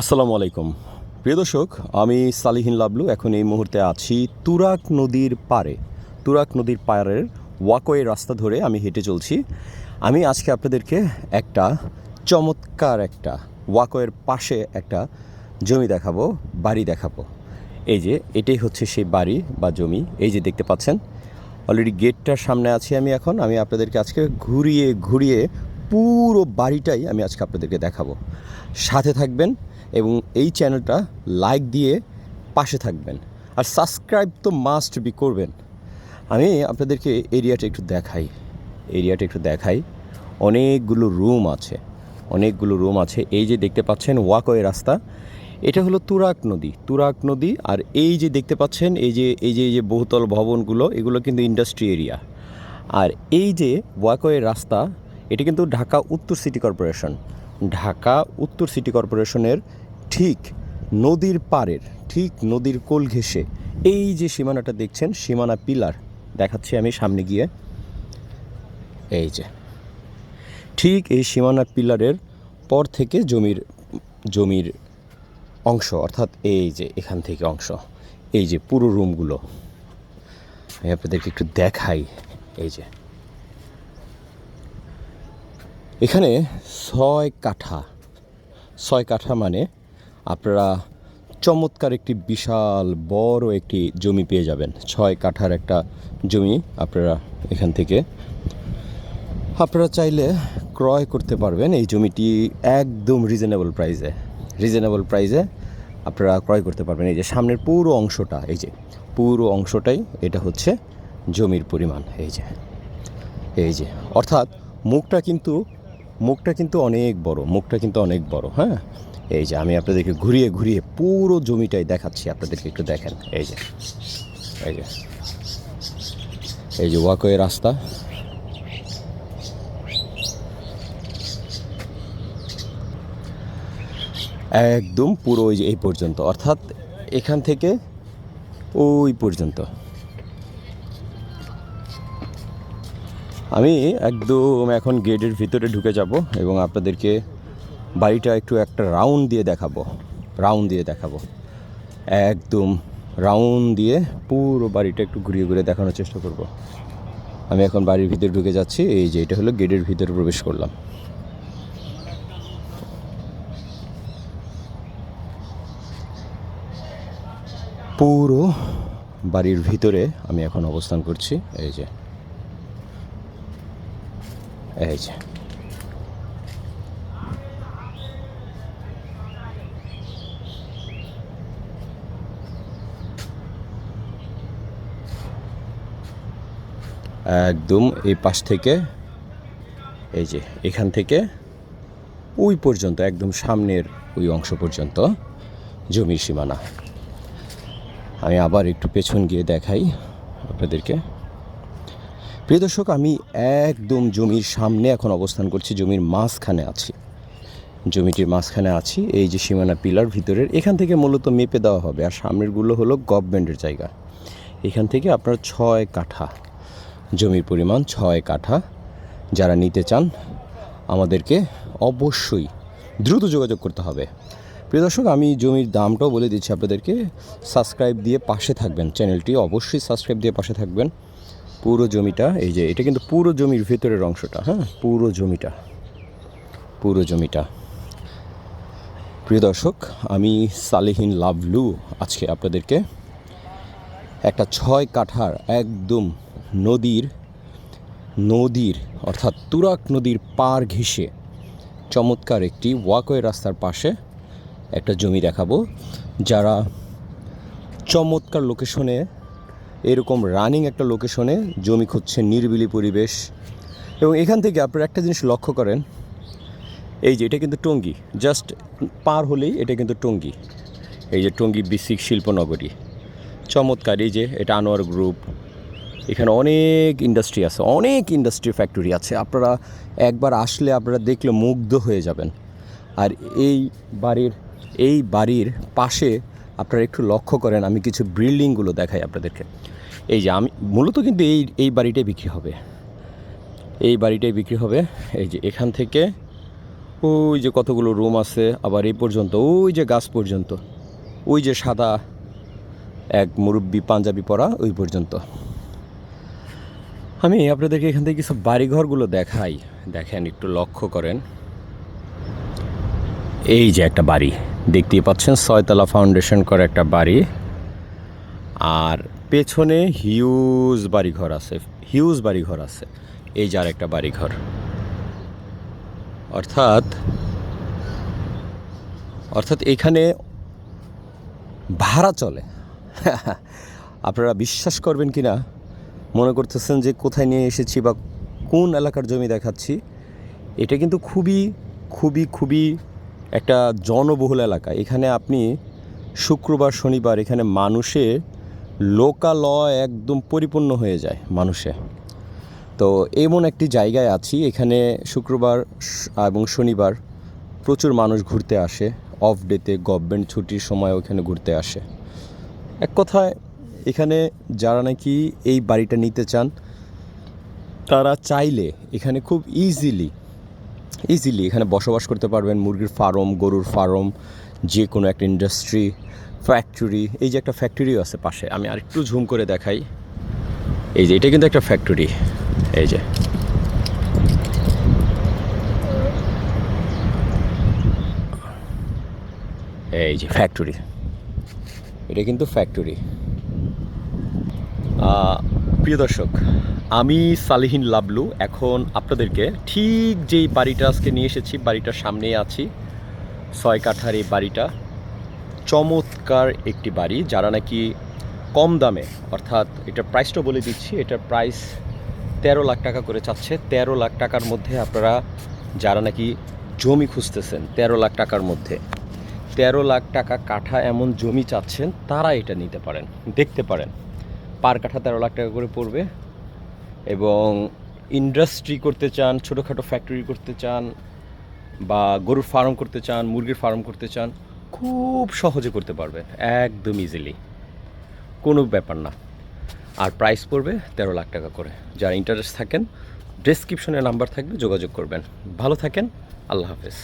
আসসালামু আলাইকুম। প্রিয় দর্শক, আমি সালিহিন লাবলু, এখন এই মুহূর্তে আছি তুরাক নদীর পাড়ে। তুরাক নদীর পাড়ের ওয়াকওয়ে রাস্তা ধরে আমি হেঁটে চলছি। আমি আজকে আপনাদেরকে একটা চমৎকার একটা ওয়াকওয়ের পাশে একটা জমি দেখাবো, বাড়ি দেখাবো। এই যে, এটাই হচ্ছে সেই বাড়ি বা জমি। এই যে, দেখতে পাচ্ছেন অলরেডি গেটটার সামনে আছি আমি এখন। আমি আপনাদেরকে আজকে ঘুরিয়ে ঘুরিয়ে পুরো বাড়িটাই আমি আজকে আপনাদেরকে দেখাবো। সাথে থাকবেন এবং এই চ্যানেলটা লাইক দিয়ে পাশে থাকবেন। আর সাবস্ক্রাইব তো মাস্ট বি করবেন। আমি আপনাদেরকে এরিয়াটা একটু দেখাই। এরিয়াটা একটু দেখাই। অনেকগুলো রুম আছে। অনেকগুলো রুম আছে। এই যে দেখতে পাচ্ছেন ওয়াকওয়ে রাস্তা। এটা হলো তুরাক নদী। তুরাক নদী আর এই যে দেখতে পাচ্ছেন, এই যে এই যে এই যে বহুতল ভবনগুলো, এগুলো কিন্তু ইন্ডাস্ট্রি এরিয়া আর এই যে ওয়াকওয়ে রাস্তা, এটা কিন্তু ঢাকা উত্তর সিটি কর্পোরেশন ঢাকা উত্তর সিটি কর্পোরেশনের ঠিক নদীর পাড়ের, ঠিক নদীর কোল ঘেঁষে। এই যে সীমানাটা দেখছেন, সীমানা পিলার, দেখাচ্ছি আমি সামনে গিয়ে। এই যে। ঠিক এই সীমানা পিলারের পর থেকে জমির জমির অংশ, অর্থাৎ এই যে এখান থেকে অংশ, এই যে পুরো রুমগুলো। আমি আপনাদেরকে একটু দেখাই, এই যে। এখানে ছয় কাঠা। ছয় কাঠা মানে আপনারা চমৎকার একটি বিশাল বড় একটি জমি পেয়ে যাবেন। ছয় কাঠার একটা জমি আপনারা এখান থেকে আপনারা চাইলে ক্রয় করতে পারবেন। এই জমিটি একদম রিজনেবল প্রাইসে রিজনেবল প্রাইসে আপনারা ক্রয় করতে পারবেন। এই যে সামনের পুরো অংশটা, এই যে পুরো অংশটাই এটা হচ্ছে জমির পরিমাণ। এই যে এই যে। অর্থাৎ মুখটা কিন্তু মুখটা কিন্তু অনেক বড়, মুখটা কিন্তু অনেক বড় হ্যাঁ? এই যে আমি আপনাদেরকে ঘুরিয়ে ঘুরিয়ে পুরো জমিটাই দেখাচ্ছি, আপনাদেরকে একটু দেখেন, এই যে এই যে এই যে ওয়াকওয়ে রাস্তা। একদম পুরো ওই যে এই পর্যন্ত, অর্থাৎ এখান থেকে ওই পর্যন্ত। আমি একদম এখন গেটের ভিতরে ঢুকে যাব এবং আপনাদেরকে বাড়িটা একটু একটা রাউন্ড দিয়ে দেখাবো। রাউন্ড দিয়ে দেখাবো। একদম রাউন্ড দিয়ে পুরো বাড়িটা একটু ঘুরিয়ে ঘুরিয়ে দেখানোর চেষ্টা করব। আমি এখন বাড়ির ভিতরে ঢুকে যাচ্ছি। এই যে, এটা হলো গেটের ভিতরে প্রবেশ করলাম। পুরো বাড়ির ভিতরে আমি এখন অবস্থান করছি। এই যে। এই যে। একদম এই পাশ থেকে, এই যে এখান থেকে, ওই পর্যন্ত, একদম সামনের ওই অংশ পর্যন্ত জমির সীমানা। আমি আবার একটু পেছন গিয়ে দেখাই আপনাদেরকে। প্রিয় দর্শক, আমি একদম জমির সামনে এখন অবস্থান করছি, জমির মাঝখানে আছি। জমিটির মাঝখানে আছি, এই যে সীমানা পিলার ভিতরের, এখান থেকে মূলত মেপে দেওয়া হবে। আর সামনেরগুলো হলো গভর্নমেন্টের জায়গা। এখান থেকে আপনার ছয় কাঠা, জমির পরিমাণ ছয় কাঠা। যারা নিতে চান, আমাদেরকে অবশ্যই দ্রুত যোগাযোগ করতে হবে। প্রিয় দর্শক, আমি জমির দামটাও বলে দিচ্ছি আপনাদেরকে। সাবস্ক্রাইব দিয়ে পাশে থাকবেন। চ্যানেলটি অবশ্যই সাবস্ক্রাইব দিয়ে পাশে থাকবেন। পুরো জমিটা, এই যে এটা কিন্তু পুরো জমির ভেতরের অংশটা হ্যাঁ? পুরো জমিটা পুরো জমিটা। প্রিয় দর্শক, আমি সালেহিন লাভলু আজকে আপনাদেরকে একটা ছয় কাঠার একদম নদীর নদীর অর্থাৎ তুরাক নদীর পার ঘেঁষে চমৎকার একটি ওয়াকওয়ে রাস্তার পাশে একটা জমি দেখাবো, যারা চমৎকার লোকেশনে এরকম রানিং একটা লোকেশনে জমি খুঁজছে নিরিবিলি পরিবেশ। এবং এখান থেকে আপনারা একটা জিনিস লক্ষ্য করেন, এই যে এটা কিন্তু টঙ্গী জাস্ট পার হলেই এটা কিন্তু টঙ্গী। এই যে টঙ্গী বিসিক শিল্পনগরী, চমৎকার, এই যে এটা আনোয়ার গ্রুপ এখানে অনেক ইন্ডাস্ট্রি আছে, অনেক ইন্ডাস্ট্রি ফ্যাক্টরি আছে। আপনারা একবার আসলে আপনারা দেখলে মুগ্ধ হয়ে যাবেন। আর এই বাড়ির এই বাড়ির পাশে আপনারা একটু লক্ষ্য করেন, আমি কিছু বিল্ডিংগুলো দেখাই আপনাদেরকে। এই যে আমি, মূলত কিন্তু এই এই বাড়িটাই বিক্রি হবে। এই বাড়িটাই বিক্রি হবে। এই যে এখান থেকে ওই যে কতগুলো রুম আছে, আবার এই পর্যন্ত, ওই যে গাছ পর্যন্ত, ওই যে সাদা এক মুরব্বি পাঞ্জাবি পরা ওই পর্যন্ত। আমি আপনাদেরকে এখান থেকে কিছু বাড়িঘরগুলো দেখাই। দেখেন, একটু লক্ষ্য করেন। এই যে একটা বাড়ি, দেখতেই পাচ্ছেন, ছয়তলা ফাউন্ডেশন করা একটা বাড়ি। আর পেছনে হিউজ বাড়িঘর আছে, হিউজ বাড়িঘর আছে। এই যার একটা বাড়িঘর। অর্থাৎ অর্থাৎ এখানে ভাড়া চলে। আপনারা বিশ্বাস করবেন কি না মনে করতেছেন যে কোথায় নিয়ে এসেছি বা কোন এলাকার জমি দেখাচ্ছি? এটা কিন্তু খুবই খুবই খুবই একটা জনবহুল এলাকা। এখানে আপনি শুক্রবার, শনিবার এখানে মানুষে লোকালয় একদম পরিপূর্ণ হয়ে যায় মানুষে। তো এমন একটি জায়গায় আছি, এখানে শুক্রবার এবং শনিবার প্রচুর মানুষ ঘুরতে আসে অফ ডেতে গভর্নমেন্ট ছুটির সময় ওখানে ঘুরতে আসে। এক কথায়, এখানে যারা নাকি এই বাড়িটা নিতে চান, তারা চাইলে এখানে খুব ইজিলি ইজিলি এখানে বসবাস করতে পারবেন। মুরগির ফার্ম গরুর ফার্ম যে কোনো একটা ইন্ডাস্ট্রি ফ্যাক্টরি এই যে একটা ফ্যাক্টরিও আছে পাশে, আমি আরেকটু ঝুম করে দেখাই। এই যে, এটা কিন্তু একটা ফ্যাক্টরি এই যে। এই যে ফ্যাক্টরি এটা কিন্তু ফ্যাক্টরি প্রিয় দর্শক, আমি সালিহিন লাবলু, এখন আপনাদেরকে ঠিক যেই বাড়িটা আজকে নিয়ে এসেছি, বাড়িটার সামনেই আছি, ছয় কাঠার এই বাড়িটা। চমৎকার একটি বাড়ি, যারা নাকি কম দামে, অর্থাৎ এটার প্রাইসটা বলে দিচ্ছি, এটার প্রাইস তেরো লাখ টাকা করে চাচ্ছে। তেরো লাখ টাকার মধ্যে আপনারা যারা নাকি জমি খুঁজতেছেন, তেরো লাখ টাকার মধ্যে, তেরো লাখ টাকা কাঠা এমন জমি চাচ্ছেন, তারা এটা নিতে পারেন, দেখতে পারেন। পার কাঠা তেরো লাখ টাকা করে পড়বে এবং ইন্ডাস্ট্রি করতে চান, ছোটোখাটো ফ্যাক্টরি করতে চান বা গরুর ফার্ম করতে চান, মুরগির ফার্ম করতে চান খুব সহজে করতে পারবে, একদম ইজিলি কোনো ব্যাপার না। আর প্রাইস পড়বে তেরো লাখ টাকা করে। যারা ইন্টারেস্ট থাকেন ডেসক্রিপশনে নাম্বার থাকবে, যোগাযোগ করবেন। ভালো থাকেন, আল্লাহ হাফেজ।